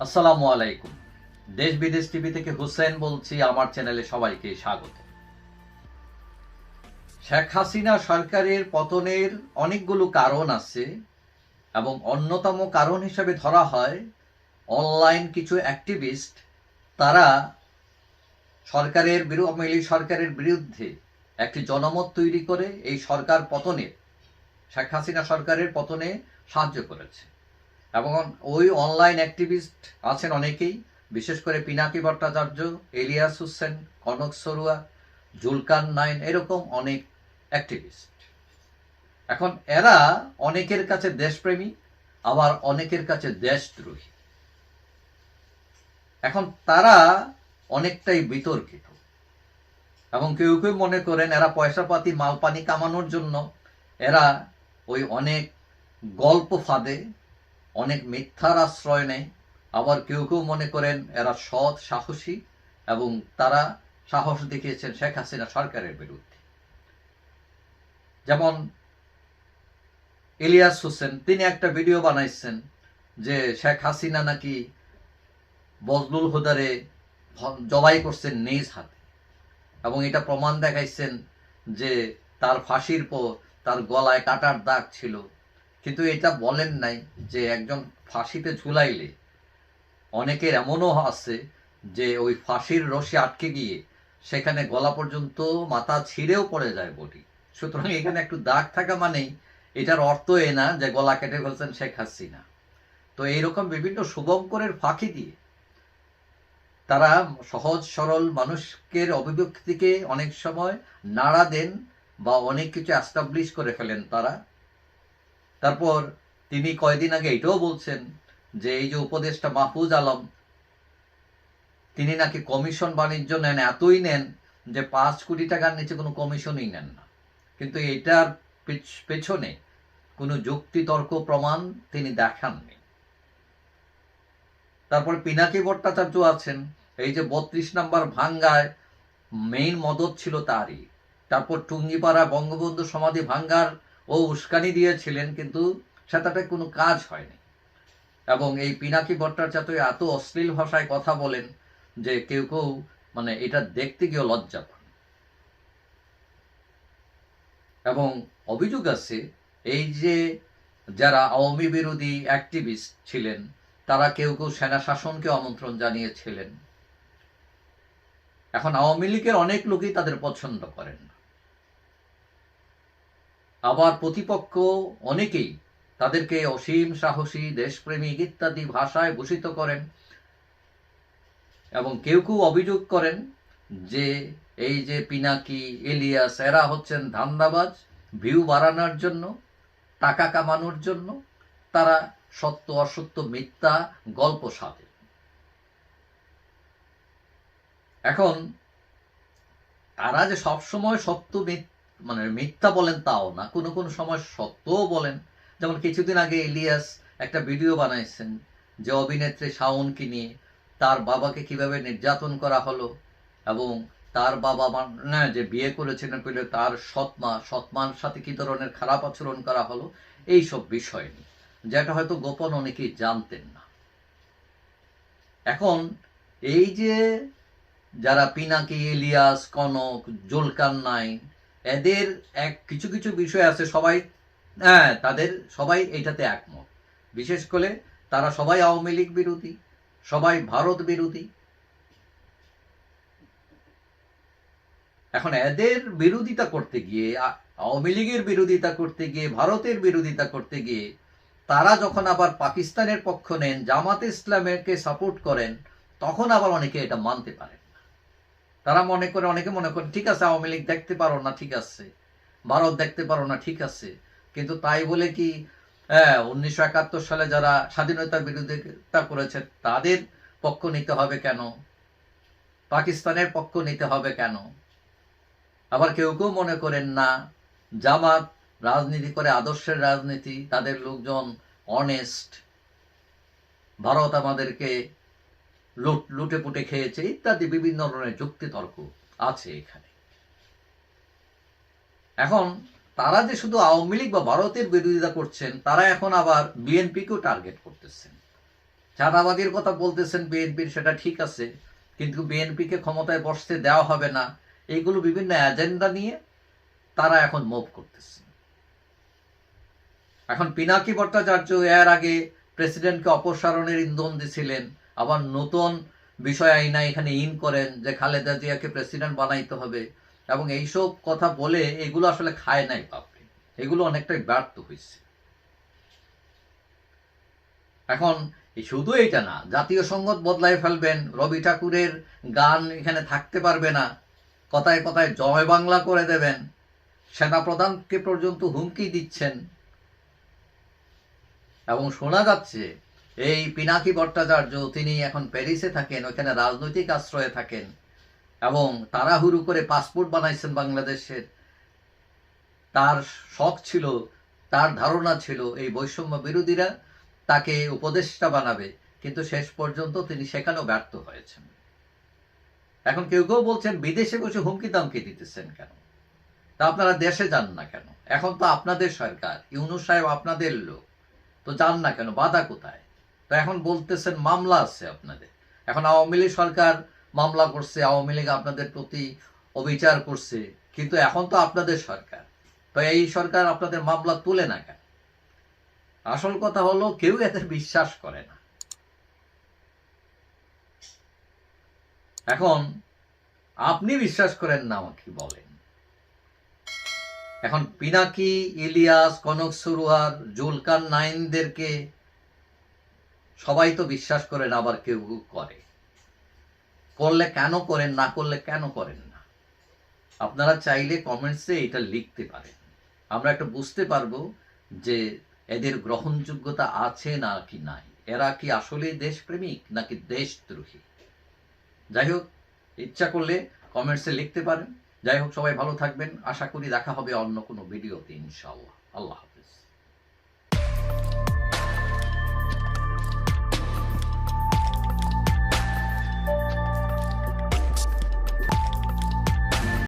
আসসালামু আলাইকুম। দেশ বিদেশ টিভি থেকে হুসেন বলছি, আমার চ্যানেলে সবাইকে স্বাগত। শেখ হাসিনা সরকারের পতনের অনেকগুলো কারণ আছে এবং অন্যতম কারণ হিসেবে ধরা হয় অনলাইন কিছু অ্যাক্টিভিস্ট। তারা সরকারের আওয়ামী সরকারের বিরুদ্ধে একটি জনমত তৈরি করে এই সরকার পতনে, শেখ হাসিনা সরকারের পতনে সাহায্য করেছে। এবং ওই অনলাইন অ্যাক্টিভিস্ট আছেন অনেকেই, বিশেষ করে পিনাকি ভট্টাচার্য, এলিয়াস হোসেন, কনক সরুয়া, জুলকান নাইন, এরকম অনেক অ্যাক্টিভিস্ট এখন এরা অনেকের কাছে দেশপ্রেমী, আবার অনেকের কাছে দেশদ্রোহী। এখন তারা অনেকটাই বিতর্কিত। এবং কেউ কেউ মনে করেন এরা পয়সাপাতি, মালপানি কামানোর জন্য এরা ওই অনেক গল্প ফাঁদে অনেক মিথ্যার আশ্রয় নেয়। আবার কেউ কেউ মনে করেন এরা সৎ, সাহসী এবং তারা সাহস দেখিয়েছেন শেখ হাসিনা সরকারের বিরুদ্ধে। যেমন ইলিয়াস হোসেন, তিনি একটা ভিডিও বানাইছেন যে শেখ হাসিনা নাকি বজলুল হুদারে জবাই করছেন নিজ হাতে। এবং এটা প্রমাণ দেখাইছেন যে তার ফাঁসির পর তার গলায় কাটার দাগ ছিল। কিন্তু এটা বলেন নাই যে একজন ফাঁসিতে ঝুলাইলে অনেকের এমনও আছে যে ওই ফাঁসির রশি আটকে গিয়ে সেখানে গলা পর্যন্ত মাথা ছিঁড়েও পড়ে যায় বডি। সুতরাং এখানে একটু দাগ থাকা মানেই এটার অর্থ এ না যে গলা কেটে ফেলছেন শেখ হাসিনা। তো এইরকম বিভিন্ন শুভঙ্করের ফাঁকি দিয়ে তারা সহজ সরল মানুষকের অভিব্যক্তিকে অনেক সময় নাড়া দেন বা অনেক কিছু অ্যাস্টাবলিশ করে ফেলেন তারা। তারপর তিনি কয়দিন আগে এটাও বলছেন যে এই যে উপদেষ্টা মাহফুজ আলম, তিনি নাকি কমিশন বাণিজ্য নেন, এতই নেন যে পাঁচ কোটি টাকার নিচে কোনো কমিশনই নেন না। কিন্তু এটার পেছ- পেছনে কোনো যুক্তি তর্ক প্রমাণ তিনি দেখাননি। তারপর পিনাকি ভট্টাচার্য আছেন, এই যে বত্রিশ নাম্বার ভাঙ্গায় মেইন মদত ছিল তারই। তারপর টুঙ্গিপাড়া বঙ্গবন্ধু সমাধি ভাঙ্গার ও উস্কানি দিয়েছিলেন, কিন্তু সেটাতে কোনো কাজ হয়নি। এবং এই পিনাকি ভট্টাচার্য এত অশ্লীল ভাষায় কথা বলেন যে কেউ কেউ মানে এটা দেখতে গিয়ে লজ্জা পান। এবং অভিযোগ আছে, এই যে যারা আওয়ামী বিরোধী অ্যাক্টিভিস্ট ছিলেন, তারা কেউ কেউ সেনা শাসনকে আমন্ত্রণ জানিয়েছিলেন। এখন আওয়ামী লীগের অনেক লোকই তাদের পছন্দ করেন না। আবার প্রতিপক্ষ অনেকেই তাদেরকে অসীম সাহসী, দেশপ্রেমিক ইত্যাদি ভাষায় ভূষিত করেন এবং কেউ কেউ অভিযোগ করেন যে এই যে পিনাকি, এলিয়াস, এরা হচ্ছেন ধান্দাবাজ, ভিউ বাড়ানোর জন্য, টাকা কামানোর জন্য, তারা সত্য, অসত্য, মিথ্যা গল্প সাজে এখন তারা যে সবসময় সত্য মিথ- মানে মিথ্যা বলেন তাও না, কোনো কোনো সময় সত্যও বলেন। যেমন কিছুদিন আগে ইলিয়াস একটা ভিডিও বানাইছেন যে অভিনেত্রী শাওনকে নিয়ে, তার বাবাকে কীভাবে নির্যাতন করা হলো এবং তার বাবা মানে যে বিয়ে করেছিলেন পেলে তার সৎমা, সৎমার সাথে কি ধরনের খারাপ আচরণ করা হলো এই সব বিষয় নিয়ে। যেটা হয়তো গোপন অনেকেই জানতেন না। এখন এই যে যারা পিনাকি, ইলিয়াস, কনক, জুলকান নাইন এদের এক, কিছু কিছু বিষয় আছে, সবাই হ্যাঁ তাদের সবাই এটাতে একমত। বিশেষ করে তারা সবাই আওয়ামী লীগ বিরোধী, সবাই ভারত বিরোধী। এখন এদের বিরোধিতা করতে গিয়ে আওয়ামী লীগের বিরোধিতা করতে গিয়ে, ভারতের বিরোধিতা করতে গিয়ে, তারা যখন আবার পাকিস্তানের পক্ষ নেন, জামাত ইসলামেরকে সাপোর্ট করেন, তখন আবার অনেকে এটা মানতে পারেন। তারা মনে করে, অনেকে মনে করে, ঠিক আছে, আওয়ামী লীগ দেখতে পারো না, ঠিক আছে। ভারত দেখতে পারো না, ঠিক আছে। কিন্তু তাই বলে কি হ্যাঁ উনিশশো একাত্তর সালে যারা স্বাধীনতার বিরোধিতা করেছে, তাদের পক্ষ নিতে হবে কেন? পাকিস্তানের পক্ষ নিতে হবে কেন? আবার কেউ কেউ মনে করেন না, জামাত রাজনীতি করে আদর্শের রাজনীতি, তাদের লোকজন অনেস্ট ভারত আমাদেরকে লুট, লুটে পুটে খেয়েছে ইত্যাদি বিভিন্ন ধরনের যুক্তি তর্ক আছে এখানে। এখন তারা যে শুধু আওয়ামী লীগ বা ভারতের বিরোধিতা করছেন, তারা এখন আবার বিএনপিকেও টার্গেট করতেছেন। চাঁদাবাদীর কথা বলতেছেন বিএনপির সেটা ঠিক আছে, কিন্তু বিএনপিকে ক্ষমতায় বসতে দেওয়া হবে না এইগুলো বিভিন্ন এজেন্ডা নিয়ে তারা এখন মুভ করতেছে এখন পিনাকি ভট্টাচার্য এর আগে প্রেসিডেন্টকে অপসারণের ইন্ধন দিছিলেন আবার নতুন বিষয় আইনা এখানে ইন করেন যে খালেদা জিয়াকে প্রেসিডেন্ট বানাইতে হবে। এবং এইসব কথা বলে এগুলো আসলে খায় নাই পাপড়ি এগুলো অনেকটাই ব্যর্থ হয়েছে এখন শুধু এইটা না, জাতীয় সঙ্গত বদলাই ফেলবেন, রবি ঠাকুরের গান এখানে থাকতে পারবে না। কথায় কথায় জয় বাংলা করে দেবেন। সেনাপ্রধানকে পর্যন্ত হুমকি দিচ্ছেন। এবং শোনা যাচ্ছে এই পিনাকি ভট্টাচার্য, তিনি এখন প্যারিসে থাকেন ওখানে রাজনৈতিক আশ্রয়ে থাকেন, এবং তাড়াহুড়ো করে পাসপোর্ট বানাইছেন বাংলাদেশের। তার শখ ছিল, তার ধারণা ছিল, এই বৈষম্য বিরোধীরা তাকে উপদেষ্টা বানাবে, কিন্তু শেষ পর্যন্ত তিনি সেখানেও ব্যর্থ হয়েছেন। এখন কেউ কেউ বলছেন, বিদেশে বসে হুমকি দামকি দিতেছেন কেন? তা আপনারা দেশে যান না কেন? এখন তো আপনাদের সরকার, ইউনুস সাহেব আপনাদের লোক, তো যান না কেন? বাধা কোথায়? তো এখন বলতেছেন মামলা আছে আপনাদের। এখন আওয়ামী লীগ সরকার মামলা করছে, আওয়ামী লীগ আপনাদের প্রতি অবিচার করছে, কিন্তু এখন তো আপনাদের সরকার। তো এই সরকার আপনাদের মামলা তুলে না কেন? আসল কথা হলো, কেউ এতে বিশ্বাস করে না। এখন আপনি বিশ্বাস করেন না আমাকে বলেন। এখন পিনাকি, ইলিয়াস, কনক সরুয়ার, জুলকান নাইনদেরকে সবাই তো বিশ্বাস করেন আবার কেউ করে। করলে কেন করেন, না করলে কেন করেন না? আপনারা চাইলে কমেন্টসে এটা লিখতে পারেন। আমরা একটা বুঝতে পারব যে এদের গ্রহণযোগ্যতা আছে না কি নাই। এরা কি আসলে দেশপ্রেমিক নাকি দেশদ্রোহী? যাই হোক, ইচ্ছা করলে কমেন্টসে লিখতে পারেন। যাই হোক, সবাই ভালো থাকবেন। আশা করি দেখা হবে অন্য কোনো ভিডিওতে ইনশাআল্লাহ। আল্লাহ হাফিজ।